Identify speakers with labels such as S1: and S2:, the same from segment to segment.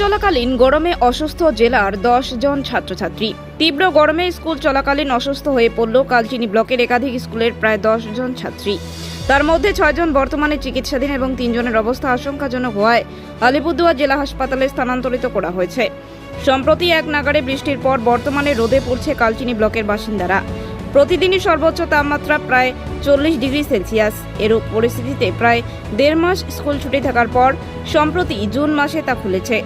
S1: চলাকালীন গরমে অসুস্থ জেলার দশ জন ছাত্রছাত্রী। তীব্র গরমে স্কুল চলাকালীন অসুস্থ হয়ে পড়ল কালচিনি ব্লকের একাধিক স্কুলের প্রায় দশ জন ছাত্রী। তার মধ্যে ছয়জন বর্তমানে চিকিৎসাধীন এবং তিনজনের অবস্থা আশঙ্কাজনক হওয়ায় আলিপুরদুয়ার জেলা হাসপাতালে স্থানান্তরিত করা হয়েছে। সম্প্রতি এক নাগারে বৃষ্টির পর বর্তমানে রোদে পড়ছে কালচিনি ব্লকের বাসিন্দারা। প্রতিদিনই সর্বোচ্চ তাপমাত্রা প্রায় চল্লিশ ডিগ্রি সেলসিয়াস। এরূপ পরিস্থিতিতে প্রায় দেড় মাস স্কুল ছুটি থাকার পর সম্প্রতি জুন মাসে তা খুলেছে।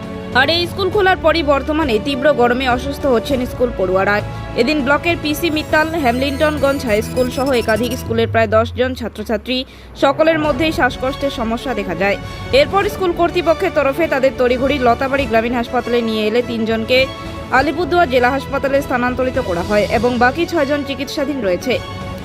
S1: আর এই স্কুল খোলার পরই বর্তমানে তীব্র গরমে অসুস্থ হচ্ছেন স্কুল পড়ুয়ারা। এদিন ব্লকের PC Mittal Hamiltonganj high school সহ একাধিক স্কুলের প্রায় দশ জন ছাত্রছাত্রী সকলের মধ্যেই শ্বাসকষ্টের সমস্যা দেখা যায়। এরপর স্কুল কর্তৃপক্ষের তরফে তাদের তড়িঘড়ি লতাবাড়ি গ্রামীণ হাসপাতালে নিয়ে এলে তিনজনকে আলিপুরদুয়ার জেলা হাসপাতালে স্থানান্তরিত করা হয় এবং বাকি ছয়জন চিকিৎসাধীন রয়েছে।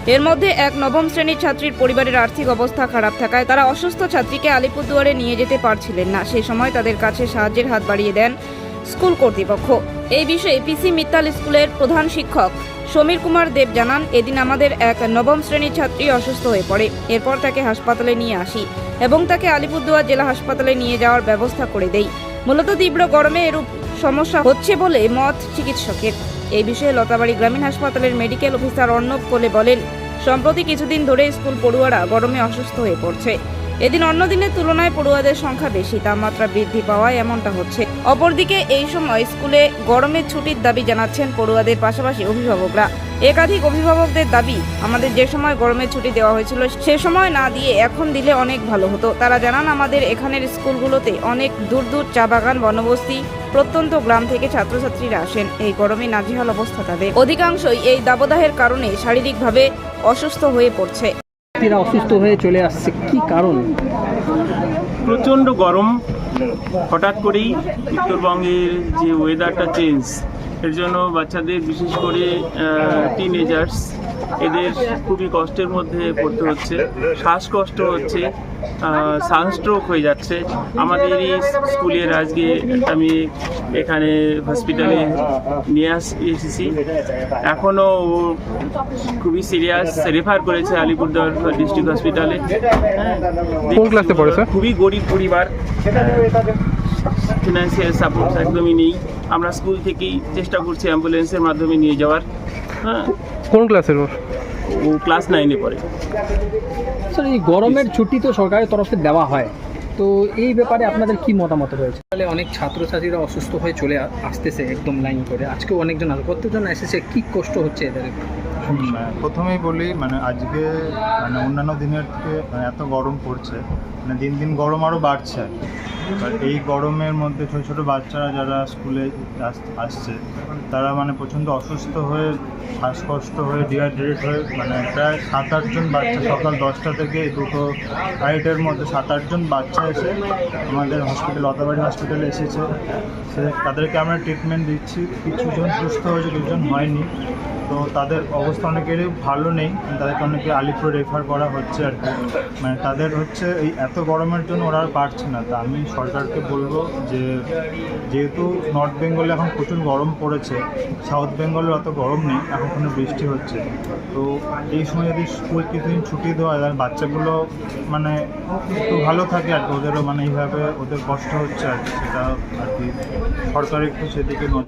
S1: এর মধ্যে এক নবম শ্রেণির ছাত্রীর পরিবারের আর্থিক অবস্থা খারাপ থাকায় তারা অসুস্থ ছাত্রীকে আলিপুরদুয়ারে নিয়ে যেতে পারছিলেন না। সেই সময় তাদের কাছে সাহায্যের হাত বাড়িয়ে দেন স্কুল কর্তৃপক্ষ। এই বিষয়ে পিসি মিত্তাল স্কুলের প্রধান শিক্ষক সমীর কুমার দেব জানান, এদিন আমাদের এক নবম শ্রেণির ছাত্রী অসুস্থ হয়ে পড়ে। এরপর তাকে হাসপাতালে নিয়ে আসি এবং তাকে আলিপুরদুয়ার জেলা হাসপাতালে নিয়ে যাওয়ার ব্যবস্থা করে দেই। মূলত তীব্র গরমে এরূপ সমস্যা হচ্ছে বলে মত চিকিৎসকের। এই বিষয়ে লতাবাড়ি গ্রামীণ হাসপাতালের মেডিকেল অফিসার অর্ণব কোলে বলেন, সম্প্রতি কিছুদিন ধরে স্কুল পড়ুয়ারা গরমে অসুস্থ হয়ে পড়ছে। এদিন অন্য দিনের তুলনায় পড়ুয়াদের সংখ্যা বেশি, তাপমাত্রা বৃদ্ধি পাওয়ায় এমনটা হচ্ছে। অপরদিকে এই সময় স্কুলে গরমের ছুটির দাবি জানাচ্ছেন পড়ুয়াদের পাশাপাশি অভিভাবকরা। একাধিক অভিভাবকদের দাবি আমাদের যে সময় গরমের ছুটি দেওয়া হয়েছিল সে সময় না দিয়ে এখন দিলে অনেক ভালো হতো। তারা জানান আমাদের এখানের স্কুলগুলোতে অনেক দূর দূর চা বাগান বনবস্তি প্রত্যন্ত গ্রাম থেকে ছাত্রছাত্রীরা আসেন। এই গরমে নাজেহাল অবস্থা তাদের। অধিকাংশই এই দাবদাহের কারণে শারীরিকভাবে অসুস্থ হয়ে পড়ছে।
S2: ব্যক্তিরা অসুস্থ হয়ে চলে আসছে কি কারণ?
S3: প্রচণ্ড গরম। হঠাৎ করেই উত্তরবঙ্গের যে ওয়েদারটা চেঞ্জ এর জন্য বাচ্চাদের বিশেষ করে টিনেজার্স এদের খুবই কষ্টের মধ্যে পড়তে হচ্ছে। শ্বাসকষ্ট হচ্ছে সানস্ট্রোক হয়ে যাচ্ছে। আমাদেরই স্কুলের আজকে আমি এখানে হসপিটালে নিয়ে আস এসেছি। এখনও ও খুবই সিরিয়াস রেফার করেছে আলিপুরদুয়ার ডিস্ট্রিক্ট হসপিটালে? খুবই গরিব পরিবার। ফিনান্সিয়াল সাপোর্ট একদমই নেই। আমরা স্কুল থেকেই চেষ্টা করছি অ্যাম্বুলেন্সের মাধ্যমে নিয়ে যাওয়ার। হ্যাঁ।
S4: কোন ক্লাসের ওর
S3: ও ক্লাস নাইনে পড়ে।
S2: স্যার এই গরমের ছুটি তো সরকারের তরফে দেওয়া হয়। তো এই ব্যাপারে আপনাদের কি মতামত রয়েছে? তাহলে অনেক ছাত্রছাত্রীরা অসুস্থ হয়ে চলে আসতেছে একদম লাইন করে। আজকে অনেকজন আসবে। কতজন এসেছে। কি কষ্ট হচ্ছে এদের?
S5: প্রথমেই বলি মানে আজকে মানে অন্যান্য দিনের থেকে মানে এত গরম পড়ছে। মানে দিন দিন গরম আরও বাড়ছে। এবার এই গরমের মধ্যে ছোটো ছোটো বাচ্চারা যারা স্কুলে আস- আসছে, তারা মানে প্রচণ্ড অসুস্থ হয়ে, শ্বাসকষ্ট হয়ে ডিহাইড্রেট হয়ে মানে প্রায় সাত আটজন বাচ্চা, সকাল দশটা থেকে দুটো আড়াইটার মধ্যে সাত আটজন বাচ্চা এসে আমাদের হসপিটাল লতাবাড়ি হসপিটালে এসেছে। সে, তাদেরকে আমরা ট্রিটমেন্ট দিচ্ছি। কিছুজন সুস্থ হয়েছে কিছুজন হয়নি। তো তাদের অবস্থা অনেকেরই ভালো নেই তাদেরকে অনেকে আলিপুর রেফার করা হচ্ছে আর কি। মানে তাদের হচ্ছে এই এত গরমের জন্য ওরা আর পারছে না। তা আমি সরকারকে বলব যে, যেহেতু নর্থ বেঙ্গলে এখন প্রচুর গরম পড়েছে সাউথ বেঙ্গলে অত গরম নেই, এখন কোনো বৃষ্টি হচ্ছে। তো এই সময় যদি স্কুল কিছুদিন ছুটি দেওয়া যায়, বাচ্চাগুলো মানে একটু ভালো থাকে আর কি, ওদেরও মানে এইভাবে ওদের কষ্ট হচ্ছে আর কি, সেটা আর কি সরকার একটু সেদিকে